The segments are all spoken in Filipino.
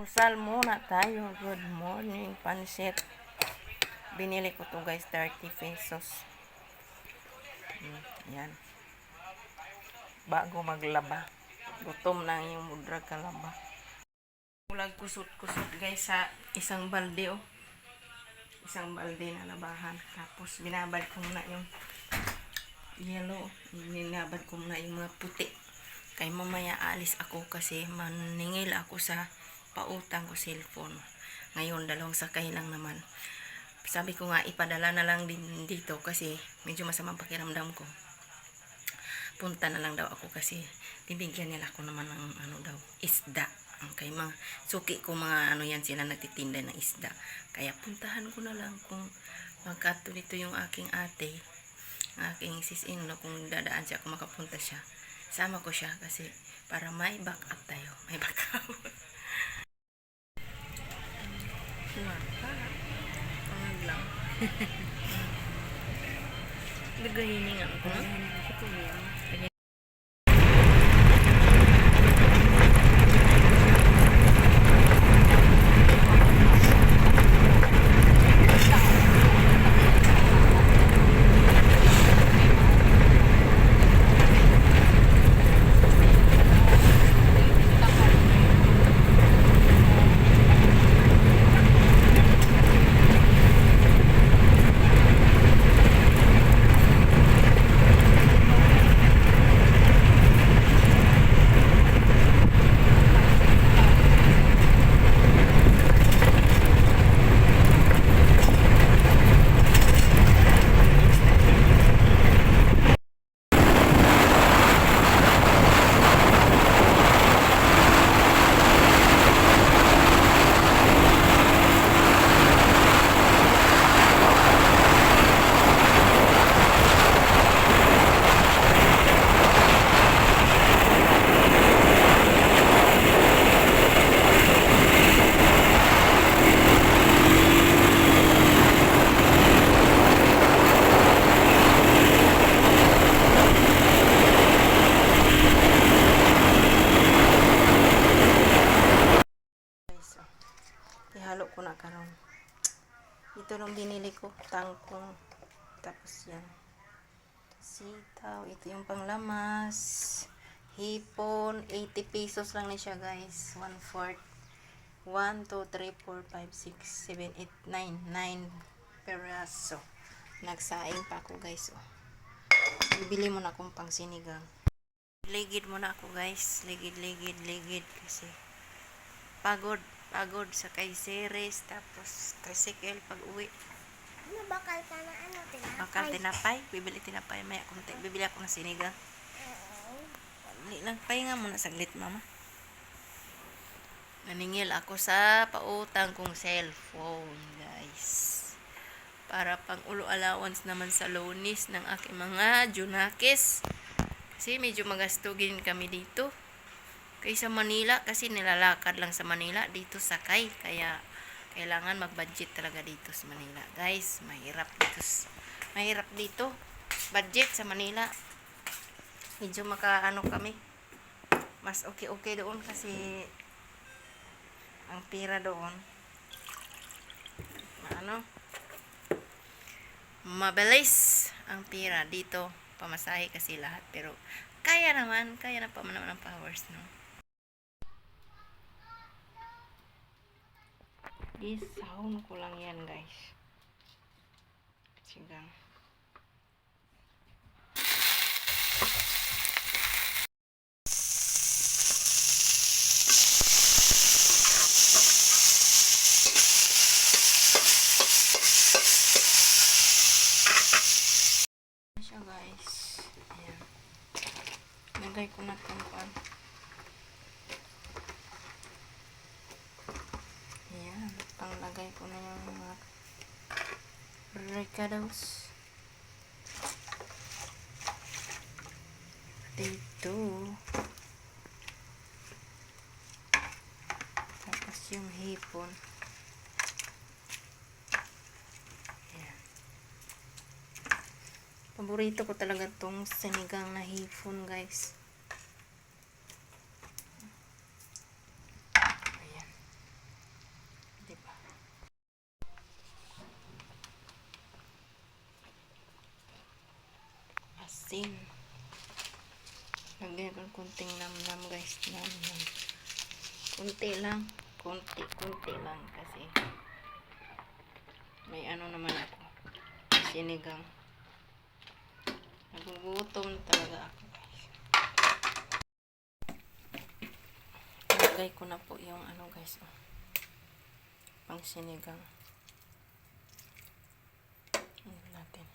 Usal muna tayo. Good morning, pansit. Binili ko to guys, 30 pesos. Mm, yan. Bago maglaba. Gutom na yung mudra kalaba. Ulag kusot-kusot guys sa isang balde oh. Isang balde na labahan. Tapos binabad ko muna yung yellow. Binabad ko muna yung mga puti. Kay mamaya alis ako kasi maningil ako sa pautang ko cellphone. Ngayon, dalawang sakay lang naman. Sabi ko nga, ipadala na lang din dito kasi medyo masamang pakiramdam ko. Punta na lang daw ako kasi bibigyan nila ako naman ng ano daw, isda. Ang Kay mga suki ko mga ano yan sila nagtitinda ng isda. Kaya puntahan ko na lang kung magkato dito yung aking ate, aking sis-in-law kung dadaan siya, kung makapunta siya. Sama ko siya kasi para may backup tayo. May backup. Maka. Pangag lang. Nagahiningan ko. Lagay- guys. oh. Ihalo ko na karon. Ito nung binili ko, tangkong. Tapos yan. Sitaw, ito yung panglamas. Hipon, 80 pesos lang na siya guys. 1 fourth. 1, 2, 3, 4, 5, 6, 7, 8, 9. 9 peraso. Nagsaing pa ako guys. Oh. Bibili mo na akong pang. Ligid mo na ako guys. Ligid, ligid, ligid. Kasi pagod pagod sa kay series tapos tricycle pag uwi. Ano bakal ka na ano? Tinapay? bakal tinapay. Bibili tinapay maya kunti bibili ako ng sinigang. Dali lang pahinga muna saglit mama. Naningil ako sa pautang kong cellphone guys. Para pang ulo allowance naman sa lonis ng aking mga junakis. Kasi medyo magastugin kami dito kaysa Manila kasi nilalakad lang sa Manila dito sakay kaya kailangan mag-budget talaga dito sa Manila. Guys mahirap dito mahirap dito. Budget sa Manila. Medyo makaano kami. Mas okay okay doon kasi ang pira doon. Ano mabilis ang pira. Dito pamasahe kasi lahat. Pero kaya naman kaya na pa naman ang powers no Isahon ko lang guys. Sigang. siya guys. Ayan. Lagay ko na itong. Panglagay ko na yung mga recados. Dito. Tapos yung hipon. Ayan. Paborito ko talaga tong sinigang na hipon, guys. Ayan. Asin. Lagyan ko ng kunting nam-nam guys. Nam-nam. Kunti lang. Kunti, kunti lang kasi may ano naman ako. Sinigang. Nagugutom talaga ako guys. Lagay ko na po yung ano guys. Oh. Pang sinigang. Ano natin.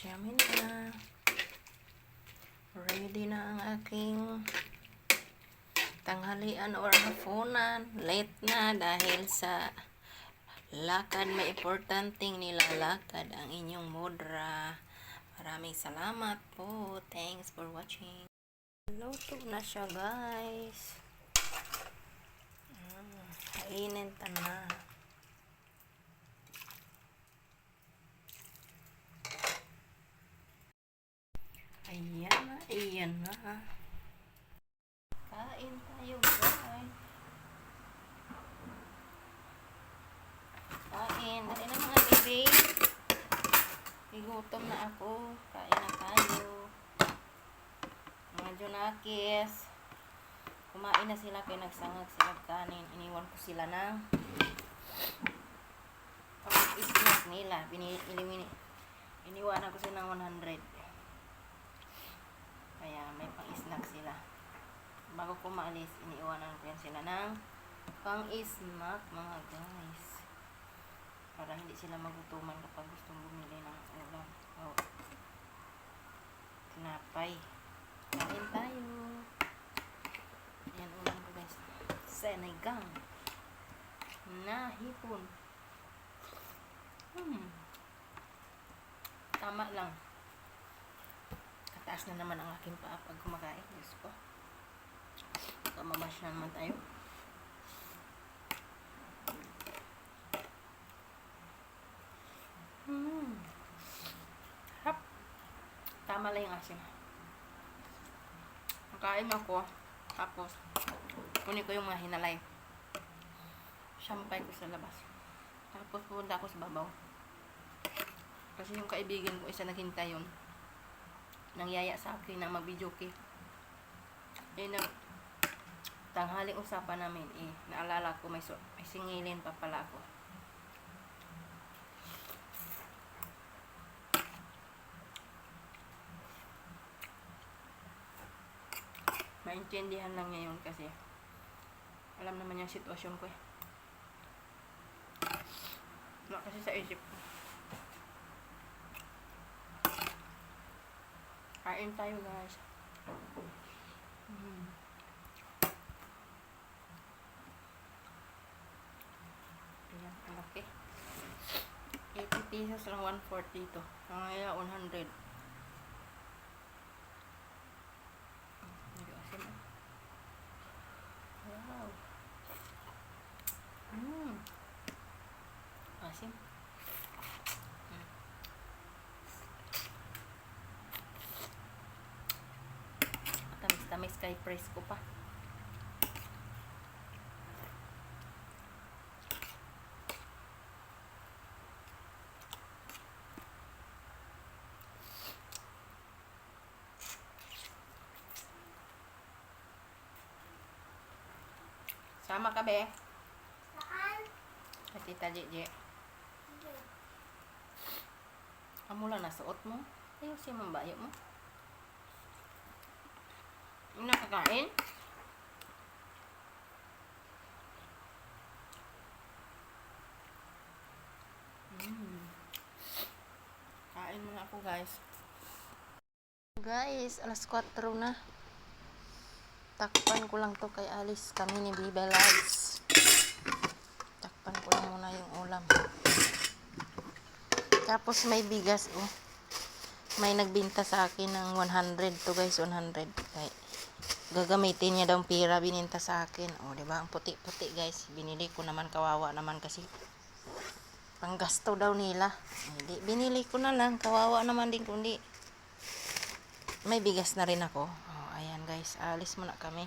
Siyamin na. Ready na ang aking tanghalian or hapunan. Late na dahil sa lakad. May importanteng nilalakad ang inyong mudra. Maraming salamat po. Thanks for watching. Luto na siya guys. Mm, kainin ta. Ayan na, ayan na. Kain tayo guys. Kain. Dali na mga baby. Igutom na ako. Kain na tayo. Mga Junakis. Kumain na sila kaya nagsangag sila kanin. Iniwan ko sila ng pag-snack nila. Bini, ilimini, iniwanan ko sila ng 100. Kaya may pang-snack sila. Bago ko maalis, iniiwanan ko yan sila ng pang-snack mga guys. Para hindi sila magutuman kapag gustong bumili ng ulam. O tinapay. Kain tayo. Yan ulam ko guys. Senigang. Na hipon. Hmm. Tama lang. Kataas na naman ang aking paa pag kumakain. Diyos ko. Baka mamash na naman tayo. Hmm. Hap. Tama lang yung asin. Makain ako. Tapos, kunin ko yung mga hinalay. Sampay ko sa labas. Tapos, pupunta ako sa babaw. Kasi yung kaibigan ko, isa naghintay yun. Nangyaya sa akin na kay. Eh, na, tanghaling usapan namin, eh, naalala ko, may, may singilin pa pala ako. Maintindihan lang niya yun kasi alam naman yung sitwasyon ko eh. Wala kasi sa isip ko. Kain tayo guys. Mm. Ayan, ang laki. 80 pesos lang 140 to. Ang kaya 100. Medyo asin ah. Wow. Mm. Asin. Mm. Tamis-tamis kay presko pa. Sama ka be. Saan? At Tita Jeje. Amo lang nasuot mo. Ayusin mo ang bayo mo. Yung nakakain? Mm. Kain muna ako guys. Guys, alas 4 na. Takpan ko lang to kay Alice kami ni Biba Lads. Takpan ko lang muna yung ulam. Tapos may bigas oh. May nagbinta sa akin ng 100 to guys, 100. Kay gagamitin niya daw pira bininta sa akin. Oh, 'di ba? Ang puti-puti guys. Binili ko naman kawawa naman kasi panggasto daw nila. Hindi, binili ko na lang. Kawawa naman din kundi may bigas na rin ako. Oh, ayan guys, alis muna kami.